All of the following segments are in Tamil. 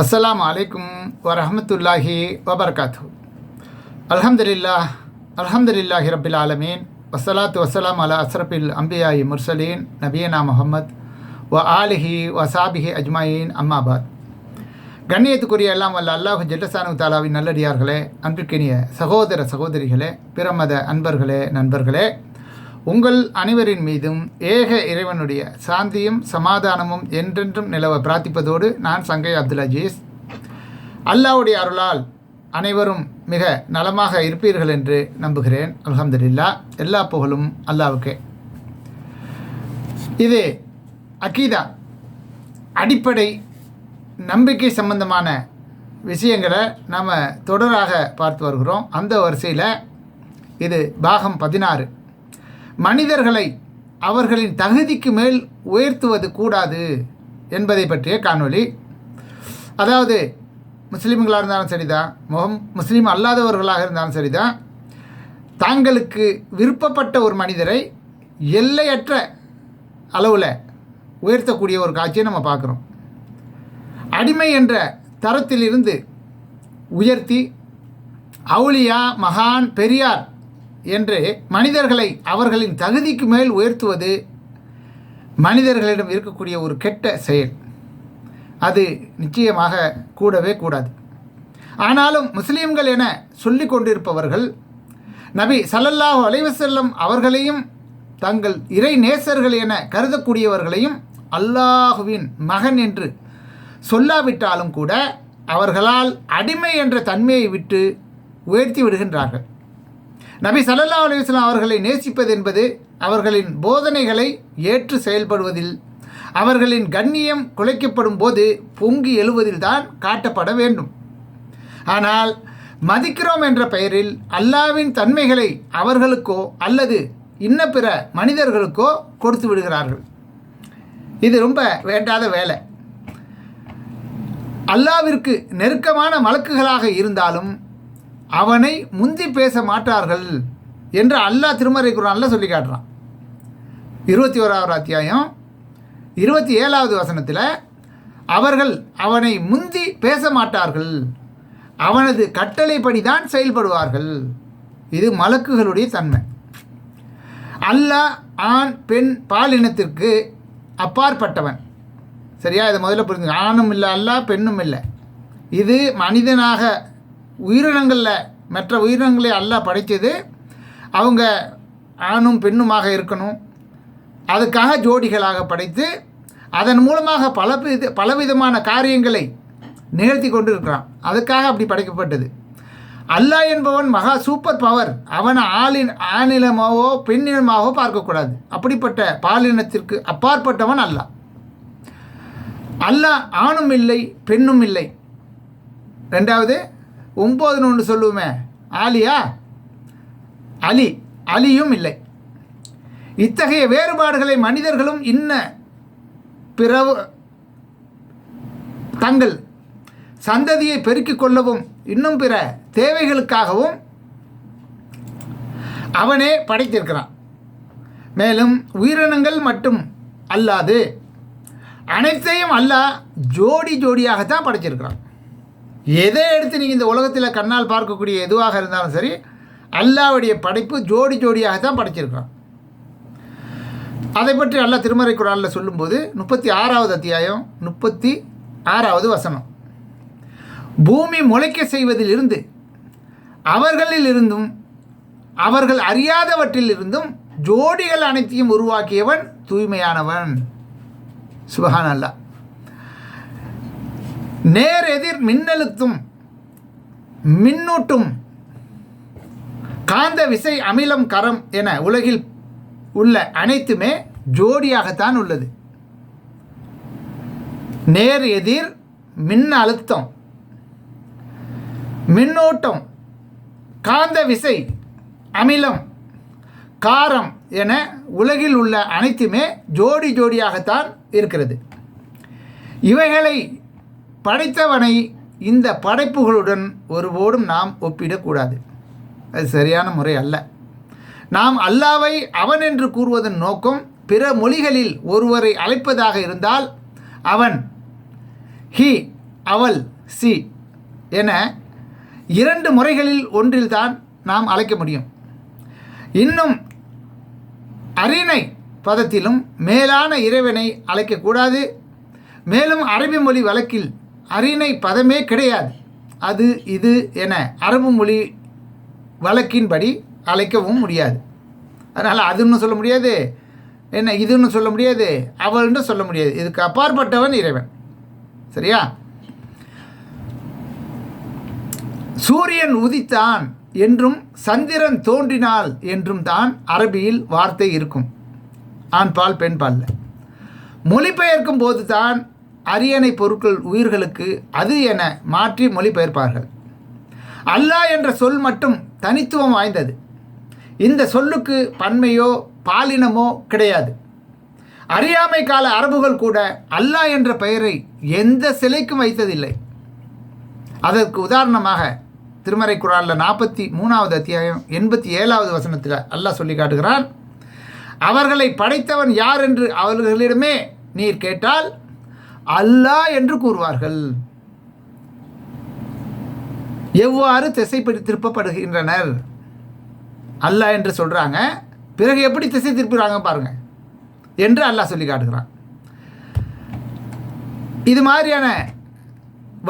அஸ்லாம் அலைக்கும் வரஹமத்துல்லாஹி வபர்காத்து அலமதுல்லா அலமதுல்லாஹி ரபில் ஆலமீன். வசலாத்து வசலாம் அலா அஸ்ரபில் அம்பியாயி முர்சலீன் நபியனா முஹம்மத் வ ஆலிஹி வசாபிஹி அஜ்மாயின் அம்மாபாத் கண்ணியத்துக்குரிய எல்லாம் வல்ல அல்லாஹு ஜெல்லசானு தாலாவின் நல்லடியார்களே அன்பிற்கினிய சகோதர சகோதரிகளே பிரமத அன்பர்களே நண்பர்களே உங்கள் அனைவரின் மீதும் ஏக இறைவனுடைய சாந்தியும் சமாதானமும் என்றென்றும் நிலவ பிரார்த்திப்பதோடு நான் சங்கை அப்துல் அஜீஸ். அல்லாவுடைய அருளால் அனைவரும் மிக நலமாக இருப்பீர்கள் என்று நம்புகிறேன். அலமதுல்லா எல்லா புகழும் அல்லாவுக்கே. இது அக்கீதா அடிப்படை நம்பிக்கை சம்பந்தமான விஷயங்களை நாம் தொடராக பார்த்து வருகிறோம். அந்த வரிசையில் இது பாகம் பதினாறு. மனிதர்களை அவர்களின் தகுதிக்கு மேல் உயர்த்துவது கூடாது என்பதை பற்றிய காணொளி. அதாவது முஸ்லீம்களாக இருந்தாலும் சரிதான் முகம் முஸ்லீம் அல்லாதவர்களாக இருந்தாலும் சரிதான் தாங்களுக்கு விருப்பப்பட்ட ஒரு மனிதரை எல்லையற்ற அளவில் உயர்த்தக்கூடிய ஒரு காட்சியை நம்ம பார்க்குறோம். அடிமை என்ற தரத்திலிருந்து உயர்த்தி அவுளியா மகான் பெரியார் என்று மனிதர்களை அவர்களின் தகுதிக்கு மேல் உயர்த்துவது மனிதர்களிடம் இருக்கக்கூடிய ஒரு கெட்ட செயல். அது நிச்சயமாக கூடவே கூடாது. ஆனாலும் முஸ்லீம்கள் என சொல்லி கொண்டிருப்பவர்கள் நபி சல்லல்லாஹு அலைவசல்லம் அவர்களையும் தங்கள் இறை நேசர்கள் என கருதக்கூடியவர்களையும் அல்லாஹுவின் மகன் என்று சொல்லாவிட்டாலும் கூட அவர்களால் அடிமை என்ற தன்மையை விட்டு உயர்த்தி விடுகின்றார்கள். நபி சல்லல்லா அலுவலாம் அவர்களை நேசிப்பது என்பது அவர்களின் போதனைகளை ஏற்று செயல்படுவதில் அவர்களின் கண்ணியம் குலைக்கப்படும் போது பொங்கி எழுவதில் தான் காட்டப்பட வேண்டும். ஆனால் மதிக்கிறோம் என்ற பெயரில் அல்லாவின் தன்மைகளை அவர்களுக்கோ அல்லது இன்ன பிற மனிதர்களுக்கோ கொடுத்து விடுகிறார்கள். இது ரொம்ப வேண்டாத வேலை. அல்லாவிற்கு நெருக்கமான மலக்குகளாக இருந்தாலும் அவனை முந்தி பேச மாட்டார்கள் என்று அல்லாஹ் திருமறை குரானில் சொல்லி காட்டுறான். இருபத்தி ஓராவது அத்தியாயம் இருபத்தி ஏழாவது வசனத்தில் அவர்கள் அவனை முந்தி பேச மாட்டார்கள் அவனது கட்டளைப்படி தான் செயல்படுவார்கள். இது மலக்குகளுடைய தன்மை. அல்லாஹ் ஆண் பெண் பாலினத்திற்கு அப்பாற்பட்டவன். சரியா? இதை முதல்ல புரிஞ்சு ஆணும் இல்லை அல்ல பெண்ணும் இல்லை. இது மனிதனாக உயிரினங்களில் மற்ற உயிரினங்களை அல்லாஹ் படைத்தது. அவங்க ஆணும் பெண்ணுமாக இருக்கணும். அதுக்காக ஜோடிகளாக படைத்து அதன் மூலமாக பல வித பலவிதமான காரியங்களை நிகழ்த்தி கொண்டு இருக்கிறான் அதுக்காக அப்படி படைக்கப்பட்டது. அல்லாஹ் என்பவன் மகா சூப்பர் பவர் அவனை ஆளின் ஆணிலமாவோ பெண்ணிலமாகவோ பார்க்கக்கூடாது. அப்படிப்பட்ட பாலினத்திற்கு அப்பாற்பட்டவன் அல்லாஹ் அல்லாஹ் ஆணும் இல்லை பெண்ணும் இல்லை. ரெண்டாவது ஒம்போதுன்னு ஒன்று சொல்லுவோமே. ஆலியா? அலி. அலியும் இல்லை. இத்தகைய வேறுபாடுகளை மனிதர்களும் இன்ன பிறவு தங்கள் சந்ததியை பெருக்கிக் கொள்ளவும் இன்னும் பிற தேவைகளுக்காகவும் அவனே படைத்திருக்கிறான். மேலும் உயிரினங்கள் மட்டும் அல்லாது அனைத்தையும் அல்ல ஜோடி ஜோடியாகத்தான் படைச்சிருக்கிறான் எதை எடுத்து நீங்கள் இந்த உலகத்தில் கண்ணால் பார்க்கக்கூடிய எதுவாக இருந்தாலும் சரி அல்லாவுடைய படைப்பு ஜோடி ஜோடியாக தான் படைச்சிருக்கான் அதை பற்றி அல்லா திருமறை குரானில் சொல்லும்போது முப்பத்தி ஆறாவது அத்தியாயம் முப்பத்தி ஆறாவது வசனம். பூமி முளைக்க செய்வதிலிருந்து அவர்களில் இருந்தும் அவர்கள் அறியாதவற்றில் இருந்தும் ஜோடிகள் அனைத்தையும் உருவாக்கியவன் தூய்மையானவன். சுபஹான் அல்லா நேர் எதிர் மின்னழுத்தும் மின்னூட்டும் காந்த விசை அமிலம் கரம் என உலகில் உள்ள அனைத்துமே ஜோடியாகத்தான் உள்ளது. நேர் எதிர் மின் அழுத்தம் மின்னோட்டம் காந்த விசை அமிலம் காரம் என உலகில் உள்ள அனைத்துமே ஜோடி ஜோடியாகத்தான் இருக்கிறது. இவைகளை படைத்தவனை இந்த படைப்புகளுடன் ஒருபோடும் நாம் ஒப்பிடக்கூடாது. அது சரியான முறை அல்ல. நாம் அல்லாவை அவன் என்று கூறுவதன் நோக்கம் பிற மொழிகளில் ஒருவரை அழைப்பதாக இருந்தால் அவன் ஹி அவள் சி என இரண்டு முறைகளில் ஒன்றில்தான் நாம் அழைக்க முடியும். இன்னும் அரிணை பதத்திலும் மேலான இறைவனை அழைக்கக்கூடாது. மேலும் அரபி மொழி வழக்கில் அரியணை பதமே கிடையாது. அது இது என அரபு மொழி வழக்கின்படி அழைக்கவும் முடியாது. அதனால் அதுன்னு சொல்ல முடியாது என்ன இதுன்னு சொல்ல முடியாது அவள்னு சொல்ல முடியாது. இதுக்கு அப்பாற்பட்டவன் இறைவன். சரியா? சூரியன் உதித்தான் என்றும் சந்திரன் தோன்றினாள் என்றும் தான் அரபியில் வார்த்தை இருக்கும். ஆண்பால் பெண்பாலில் மொழிபெயர்க்கும் போது தான் அரியணை பொருட்கள் உயிர்களுக்கு அது என மாற்றி மொழிபெயர்ப்பார்கள். அல்லாஹ் என்ற சொல் மட்டும் தனித்துவம் வாய்ந்தது. இந்த சொல்லுக்கு பன்மையோ பாலினமோ கிடையாது. அறியாமை கால அரபுகள் கூட அல்லாஹ் என்ற பெயரை எந்த சிலைக்கும் வைத்ததில்லை. அதற்கு உதாரணமாக திருமறை குரானில் நாற்பத்தி மூணாவது அத்தியாயம் எண்பத்தி ஏழாவது வசனத்தில் அல்லாஹ் சொல்லி காட்டுகிறான் அவர்களை படைத்தவன் யார் என்று அவர்களிடமே நீர் கேட்டால் அல்லா என்று கூறுவார்கள். எவ்வாறு திசைப்படி திருப்பப்படுகின்றனர்? அல்லாஹ் என்று சொல்கிறாங்க பிறகு எப்படி திசை திருப்புகிறாங்க பாருங்கள் என்று அல்லாஹ் சொல்லி காட்டுகிறான். இது மாதிரியான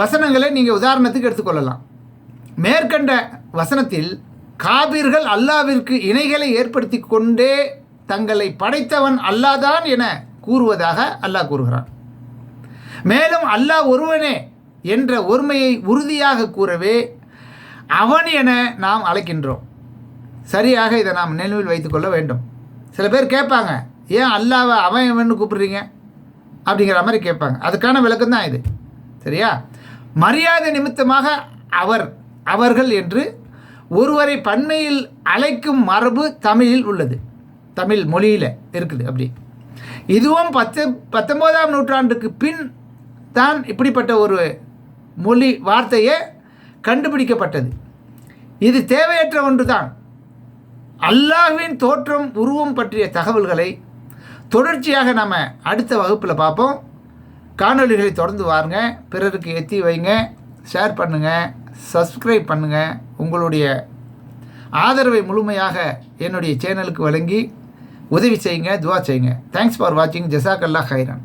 வசனங்களை நீங்கள் உதாரணத்துக்கு எடுத்துக்கொள்ளலாம் மேற்கண்ட வசனத்தில் காபீர்கள் அல்லாவிற்கு இணைகளை ஏற்படுத்தி கொண்டே தங்களை படைத்தவன் அல்லாதான் என கூறுவதாக அல்லாஹ் கூறுகிறான். மேலும் அல்லாஹ் ஒருவனே என்ற ஒருமையை உறுதியாக கூறவே அவன் என நாம் அழைக்கின்றோம். சரியாக இதை நாம் நினைவில் வைத்துக்கொள்ள வேண்டும். சில பேர் கேட்பாங்க ஏன் அல்லாவை அவன் இவன்னு கூப்பிடுறீங்க? அப்படிங்கிற மாதிரி கேட்பாங்க. அதுக்கான விளக்கம் தான் இது. சரியா? மரியாதை நிமித்தமாக அவர் அவர்கள் என்று ஒருவரை பன்மையில் அழைக்கும் மரபு தமிழில் உள்ளது. தமிழ் மொழியில் இருக்குது அப்படி. இதுவும் பத்து பத்தொம்போதாம் நூற்றாண்டுக்கு பின் தான் இப்படிப்பட்ட ஒரு மொழி வார்த்தையே கண்டுபிடிக்கப்பட்டது. இது தேவையற்ற ஒன்று தான் அல்லாஹ்வின் தோற்றம் உருவம் பற்றிய தகவல்களை தொடர்ச்சியாக நம்ம அடுத்த வகுப்பில் பார்ப்போம். காணொளிகளை தொடர்ந்து வாருங்க. பிறருக்கு எத்தி வைங்க. ஷேர் பண்ணுங்கள் சப்ஸ்கிரைப் பண்ணுங்கள் உங்களுடைய ஆதரவை முழுமையாக என்னுடைய சேனலுக்கு வழங்கி உதவி செய்யுங்க துவா செய்யுங்க. தேங்க்ஸ் ஃபார் வாட்சிங் ஜசாக் அல்லா ஹைரான்.